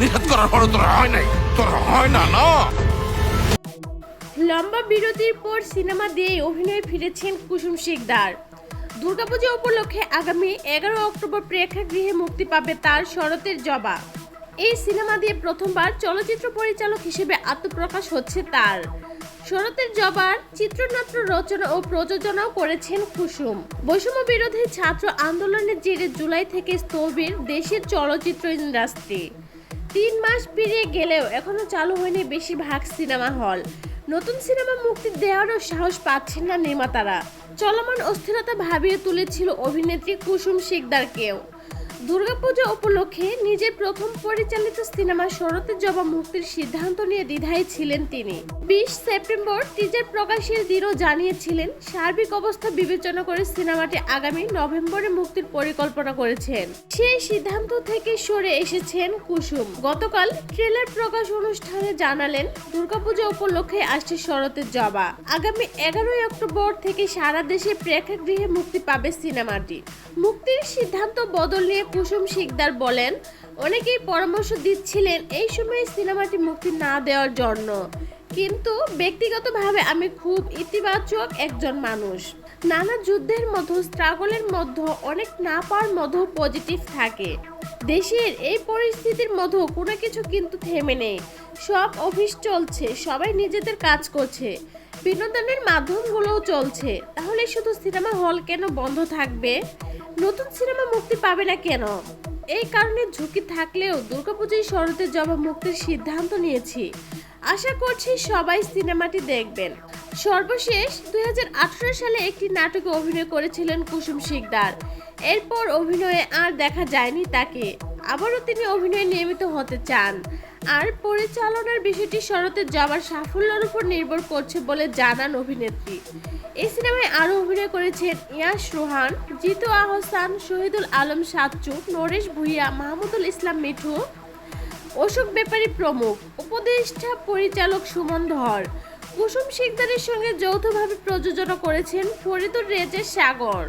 নিষেধ করার তোর হয় নাই। তোর হয় না না। লম্বা বিরতির পর সিনেমা দিয়ে অভিনয়ে ফিরেছেন কুসুম শিকদার। দুর্গাপূজা উপলক্ষে আগামী এগারো অক্টোবর প্রেক্ষাগৃহে মুক্তি পাবে তার শরতের জবা। এই সিনেমা দিয়ে প্রথমবার চলচ্চিত্র পরিচালক হিসেবে আত্মপ্রকাশ হচ্ছে তার। শরতের জবার চিত্রনাট্য রচনা ও প্রযোজনাও করেছেন কুসুম। বৈষম্য বিরোধী ছাত্র আন্দোলনের জেরে জুলাই থেকে স্থবির দেশের চলচ্চিত্র ইন্ডাস্ট্রি। তিন মাস পেরিয়ে গেলেও এখনও চালু হয়নি বেশিরভাগ সিনেমা হল। নতুন সিনেমা মুক্তি দেওয়ারও সাহস পাচ্ছেন না নির্মাতারা। চলমান অস্থিরতা ভাবিয়ে তুলেছিল অভিনেত্রী কুসুম শিকদারকেও। দুর্গাপূজা উপলক্ষে নিজের প্রথম পরিচালিত সিনেমা শরতের জবা মুক্তির সিদ্ধান্ত নিয়ে দ্বিধায় ছিলেন তিনি। বিশ সেপ্টেম্বর টিজার প্রকাশের দিনও জানিয়েছিলেন, সার্বিক অবস্থা বিবেচনা করে সিনেমাটি আগামী নভেম্বরে মুক্তির পরিকল্পনা করেছেন। সেই সিদ্ধান্ত থেকে সরে এসেছেন কুসুম। গতকাল ট্রেলার প্রকাশ অনুষ্ঠানে জানালেন, দুর্গাপূজা উপলক্ষে আসছে শরতের জবা। আগামী এগারোই অক্টোবর থেকে সারা দেশে প্রেক্ষাগৃহে মুক্তি পাবে সিনেমাটি। মুক্তির সিদ্ধান্ত বদল নিয়ে কুসুম শিকদার বলেন, অনেকেই পরামর্শ দিচ্ছিলেন এই সময়ে সিনেমাটি মুক্তি না দেওয়ার জন্য। কিন্তু ব্যক্তিগতভাবে আমি খুব ইতিবাচক একজন মানুষ। নানা যুদ্ধের মধ্যে, স্ট্রাগলের মধ্যে, অনেক না পাওয়ার মধ্যেও পজিটিভ থাকে। দেশের এই পরিস্থিতির মধ্যেও কোনো কিছু কিন্তু থেমে নেই। সব অফিস চলছে, সবাই নিজেদের কাজ করছে। বিনোদনের মাধ্যমগুলোও চলছে। তাহলে শুধু সিনেমা হল কেন বন্ধ থাকবে? নতুন সিনেমা মুক্তি পাবে না কেন? এই কারণে ঝুঁকি থাকলেও দুর্গাপূজায় শরতের জবা মুক্তির সিদ্ধান্ত নিয়েছি। আশা করছি সবাই সিনেমাটি দেখবেন। সর্বশেষ দুই হাজার আঠেরো সালে একটি নাটকে অভিনয় করেছিলেন কুসুম শিকদার। এরপর অভিনয়ে আর দেখা যায়নি তাকে। আবারও তিনি অভিনয়ে নিয়মিত হতে চান। আর পরিচালনার বিষয়টি শরতের যাওয়ার সাফল্যের উপর নির্ভর করছে বলে জানান অভিনেত্রী। এই সিনেমায় আরও অভিনয় করেছেন ইয়াস রোহান, জিতু আহসান, শহীদুল আলম সাচ্চু নরেশ ভুইয়া, মাহমুদুল ইসলাম মিঠু, অশোক ব্যাপারী প্রমুখ, উপদেষ্টা পরিচালক সুমন ধর। কুসুম শিকদারের সঙ্গে যৌথভাবে প্রযোজনা করেছেন ফরিদুর রেজের সাগর।